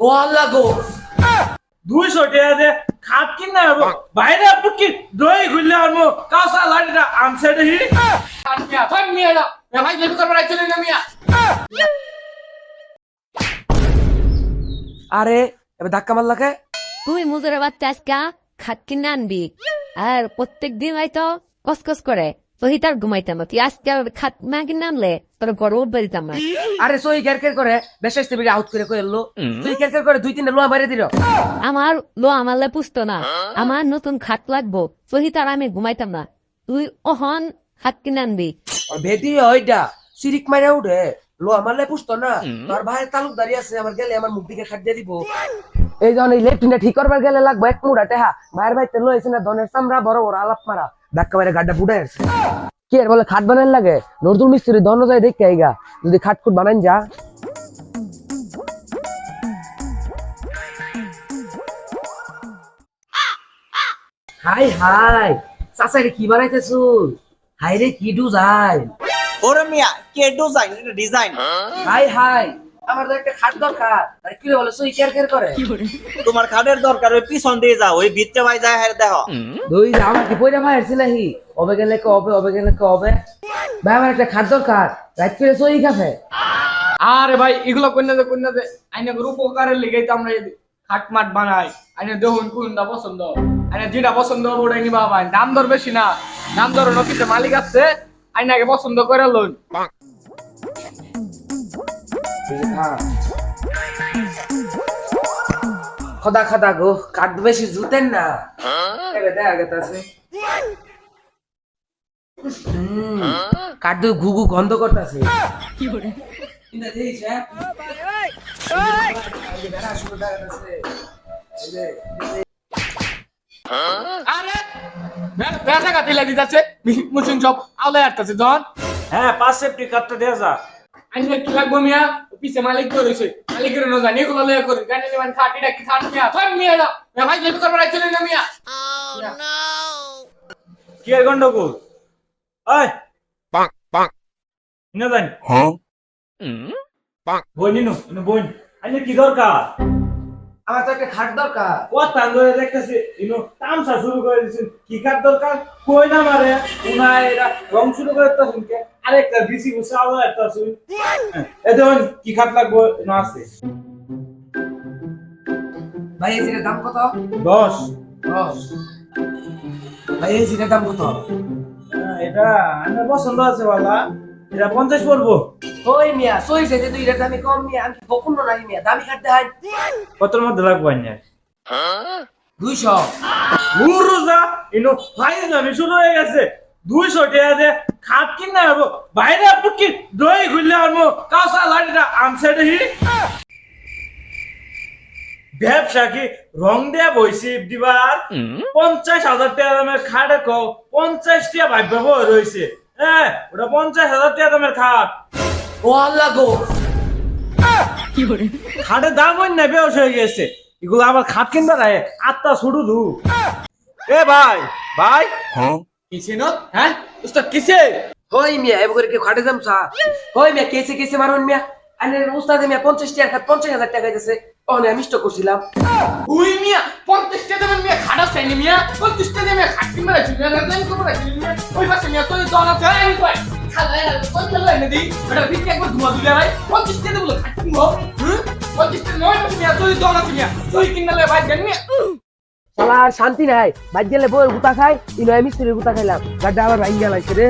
ও আল্লাহ গো। দুইশো টাকা দে খাট কিনা হব বাইরে পুকি দই ঘুরলে আনব কাঁচা লাঠিটা আনছে দেখি। না ভাই করবার চলে না মিয়া? আরে এবার ধাক্কা মারলা কে? তুই মুজুরের বাচ্চা আজকা খাট কিনে আনবি আর প্রত্যেক দিন হয়তো কসকস করে। তুই তার ঘুমাইতাম না তুই আজকে খাট মা কিনে আনলে তোর গড় উঠবে দিতাম না আরে সই কের কের করে বেশ আসতে বেরিয়ে আউট করে কইলো তুই কের কের দুই তিনটা লোয়া মারি দিল আমার লো আমালে পুষতো না আমার নতুন খাট লাগবো তুই তার আমি ঘুমাইতাম না তুই অহন খাট কিনে আনবি ভেদি ওইটা সিরিক মাইরা উঠে লো আমার লাই পুষতো না তোর ভাইয়ের তালুক দাঁড়িয়ে আছে আমার গেলে আমার মুখ দিকে খাট দিয়ে দিব এই এই লেফটিনটা ঠিক করবার গেলে লাগবে এক মুড়া টেহা ভাইয়ের ভাই তেল হয়েছে না ধনের চামড়া বড় বড় আলাপ মারা ধাক্কা মারে গাড্ডা ফুটে আছে কি আর বলে খাট বানান লাগে? নতুন মিস্ত্রি দন যায় দেখে আইগা। যদি খাট খুট বানান যা। হাই হাই। চাচারে কি বানাইতেছুন হাই রে কি ডিজাইন? ওরে মিয়া কে ডিজাইন? এটা ডিজাইন। হাই হাই। আমার তো একটা খাট দরকার। আর কি রে বলে কেয়ার কেয়ার করে? তোমার খাটের দরকার ওই পিছন দিয়ে যাও ওই ভিতরে ভাই যায় দেখো। দুই কি পয়সা ভাই অবে গেলে কবে অবে গেলে কবে? ভাই আমার একটা খাট দরকার। রাত করে সই খাবে। আরে ভাই এগুলো কন্যা দে কন্যা দে। আইনে গরু উপকারের লিগে তো আমরা এই খাট মাট বানাই। আইনে দেখুন কোনটা পছন্দ। আইনে যেটা পছন্দ হবে ওটাই নিবা ভাই। দাম দর বেশি না। দাম দর নকিতে মালিক আছে আইনাকে পছন্দ করে লোন খদা খদা গো কাঠ বেশি জুতেন না। এবে দেখা গেছে কাঠ দুই ঘুঘু গন্ধ করতেছে। হ্যাঁ? আরে মুসিন সব ধন হ্যাঁ পাঁচ সেফটি কাটতে দেয়া যা আইনে কি লাগবো মিয়া। পিছে মালিক করেছে মালিকের ন জানি এগুলো লয়া করে। জানি নিবান খাটি ডাকি খাট মিয়া। ফান মিয়া না মিয়া ভাই লেবু করবার চলে না মিয়া। কি আর গন্ডগোল? পাক না জানি পাক বইনি ইনু বই। আইনে কি দরকার? আমার তো একটা খাট দরকার। কথা ধরে দেখতেছি ইনু তামসা শুরু করে দিছেন। কি কার দরকার? কই না মারে? উনাই এরা রং শুরু করে দিতেছেন কে আরেকটা বিসি বুসা আলো একটা শুন এ দেখুন কি খাট লাগবো? ইনু আছে। ভাই এই দাম কত? দশ। দশ। ভাই এই জিনের দাম কত? এটা আমার পছন্দ আছে বাবা এটা পঞ্চাশ পড়ব। ওই মিয়া সই যেতে তুই এর দামি কম মিয়া আমি নাই মিয়া? দামি দেখাই কতর মধ্যে লাগবো দুইশো। ইনো ভাই শুরু হয়ে গেছে। দুইশো টাকা দে খাট কিনা হব বাইরে পুকি দই ঘুরলে আনব? কাঁচা লাঠিটা আনছে দেখি। ব্যবসা কি রং দেয়া বইছি দিবার? পঞ্চাশ হাজার টাকা দামের খাটে কো পঞ্চাশ টাকা ভাই ব্যবহার রয়েছে হ্যাঁ ওটা পঞ্চাশ হাজার টাকা দামের খাট। ও আল্লাহ গো। খাটের দাম ওই না বেউস হয়ে গেছে। এগুলো আবার খাট কিনবার আয় আত্মা ছুটু দু। এ ভাই ভাই। কিসে নত হ্যাঁ? উস্তাদ কিসে? হই মিয়া এবার করে কেউ খাটে দাম সা হই মিয়া কেসে কেসে মারুন মিয়া। আনে উস্তাদ মিয়া পঞ্চাশ টাকা পঞ্চাশ হাজার টাকা দিতেছে। আমি স্টক করছিলাম উই মিয়া পঞ্চাশ টাকা দেবেন মিয়া খাটা চাইনি মিয়া। পঞ্চাশ টাকা দিয়ে মিয়া খাট রাখছি মিয়া। ওই পাশে মিয়া তোর দল আছে আমি কয়। শান্তি নাই। বাদ গেলে বউয়ের গুতা খাই ইনো আমি মিস্ত্রির গুতা খাইলাম। গাড্ডা আবার ভাঙ্গা লাগছে রে।